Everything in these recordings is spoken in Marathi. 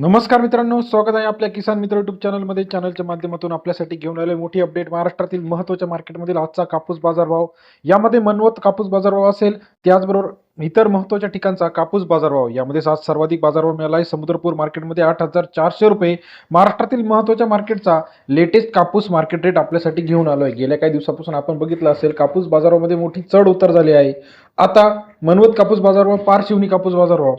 नमस्कार मित्रांनो स्वागत आहे आपल्या किसान मित्र युट्यूब चॅनलमध्ये चॅनलच्या माध्यमातून आपल्यासाठी घेऊन आलोय मोठी अपडेट महाराष्ट्रातील महत्त्वाच्या मार्केटमधील आजचा कापूस बाजारभाव यामध्ये मनवत कापूस बाजारभाव असेल त्याचबरोबर इतर महत्त्वाच्या ठिकाणचा कापूस बाजारभाव यामध्ये आज सर्वाधिक बाजारभाव मिळाला आहे समुद्रपूर मार्केटमध्ये आठ हजार चारशे रुपये. महाराष्ट्रातील महत्त्वाच्या मार्केटचा लेटेस्ट कापूस मार्केट रेट आपल्यासाठी घेऊन आलो आहे गेल्या काही दिवसापासून आपण बघितलं असेल कापूस बाजारामध्ये मोठी चढ उतर झाली आहे. आता मनवत कापूस बाजारभाव पारशिवनी कापूस बाजारभाव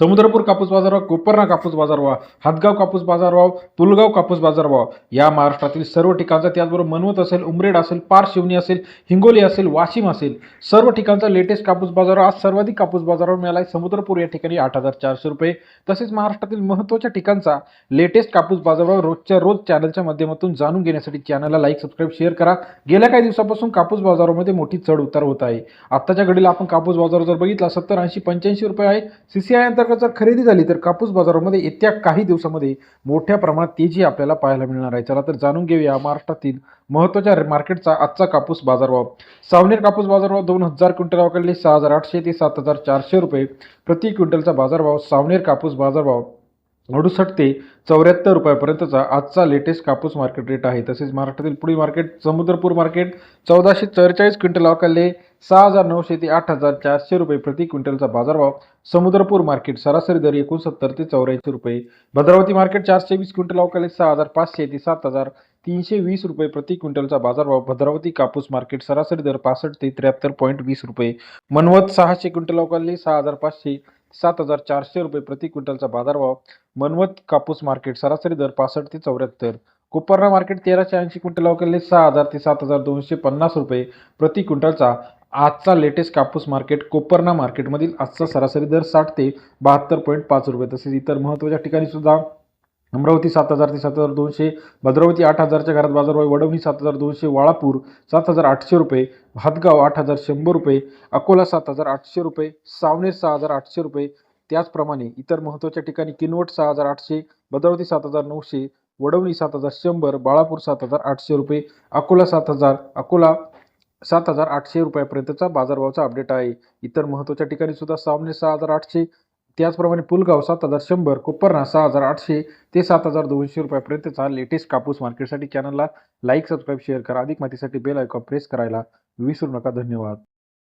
समुद्रपूर कापूस बाजारभाव कोपरना कापूस बाजारभाव हातगाव कापूस बाजारभाव पुलगाव कापूस बाजारभाव या महाराष्ट्रातील सर्व ठिकाणचा त्याचबरोबर मनवत असेल उमरेड असेल पार शिवणी असेल हिंगोली असेल वाशिम असेल सर्व ठिकाणचा लेटेस्ट कापूस बाजारभाव आज सर्वाधिक कापूस बाजारभाव मिळाला आहे समुद्रपूर या ठिकाणी आठ हजार चारशे रुपये. तसेच महाराष्ट्रातील महत्त्वाच्या ठिकाणचा लेटेस्ट कापूस बाजारभाव रोजच्या रोज चॅनलच्या माध्यमातून जाणून घेण्यासाठी चॅनलला लाईक सबस्क्राईब शेअर करा. गेल्या काही दिवसापासून कापूस बाजारामध्ये मोठी चढ उतार होत आहे. आत्ताच्या घडीला आपण कापूस बाजार जर बघितला सत्तर ऐंशी पंच्याऐंशी रुपये आहे. सीसीआय अंतर्गत जर खरेदी झाली तर कापूस बाजारामध्ये येत्या काही दिवसामध्ये मोठ्या प्रमाणात तेजी आपल्याला पाहायला मिळणार आहे. चला तर जाणून घेऊया महाराष्ट्रातील महत्त्वाच्या मार्केटचा आजचा कापूस बाजारभाव. सावनेर कापूस बाजारभाव दोन हजार क्विंटल सहा हजार आठशे ते सात हजार चारशे रुपये. प्रति क्विंटलचा बाजारभाव सावनेर कापूस बाजारभाव अडुसष्ट ते चौऱ्याहत्तर रुपयापर्यंतचा आजचा लेटेस्ट कापूस मार्केट रेट आहे. तसेच महाराष्ट्रातील पुढील मार्केट समुद्रपूर मार्केट चौदाशे चव्वेचाळीस क्विंटल अवकाले सहा हजार नऊशे ते आठ हजार चारशे रुपये प्रति क्विंटलचा बाजारभाव समुद्रपूर मार्केट सरासरी दर एकोणसत्तर ते चौऱ्याऐंशी रुपये. भद्रावती मार्केट चारशे वीस क्विंटल अवकाले सहा हजार पाचशे ते सात हजार तीनशे वीस रुपये प्रति क्विंटलचा बाजारभाव भद्रावती कापूस मार्केट सरासरी दर पासष्ट ते त्र्याहत्तर पॉईंट वीस रुपये. मनवत सहाशे क्विंटल अवकाले सहा हजार पाचशे सात हजार चारशे रुपये प्रति क्विंटलचा बाजारभाव. मनवत कापूस मार्केट सरासरी दर पासष्ट ते चौऱ्याहत्तर. कोपरणा मार्केट तेराशे ऐंशी क्विंटल अवकाले सहा हजार ते सात हजार दोनशे पन्नास रुपये प्रति क्विंटलचा. आजचा लेटेस्ट कापूस मार्केट कोपरना मार्केटमधील आजचा सरासरी दर साठ ते बहात्तर पॉईंट पाच रुपये. तसेच इतर महत्त्वाच्या ठिकाणी सुद्धा अमरावती सात हजार ते सात हजार दोनशे भद्रावती आठ हजारच्या घरात बाजारभाव वडवणी सात हजार दोनशे वाळापूर सात हजार आठशे रुपये भातगाव आठ हजार शंभर रुपये अकोला सात हजार आठशे रुपये सावनेर सहा हजार आठशे रुपये. त्याचप्रमाणे इतर महत्त्वाच्या ठिकाणी किनवट सहा हजार आठशे भद्रावती सात हजार नऊशे वडवणी सात हजार शंभर बाळापूर सात हजार आठशे रुपये अकोला सात हजार अकोला सात हजार आठशे रुपयापर्यंतचा बाजारभावाचा अपडेट आहे. इतर महत्त्वाच्या ठिकाणी सुद्धा सावने सहा हजार आठशे त्याचप्रमाणे पुलगाव सात हजार शंभर कोपरना सहा हजार आठशे ते सात हजार दोनशे रुपयापर्यंतचा लेटेस्ट कापूस मार्केटसाठी चॅनलला लाईक सबस्क्राईब शेअर करा. अधिक माहितीसाठी बेल आयकॉन प्रेस करायला विसरू नका. धन्यवाद.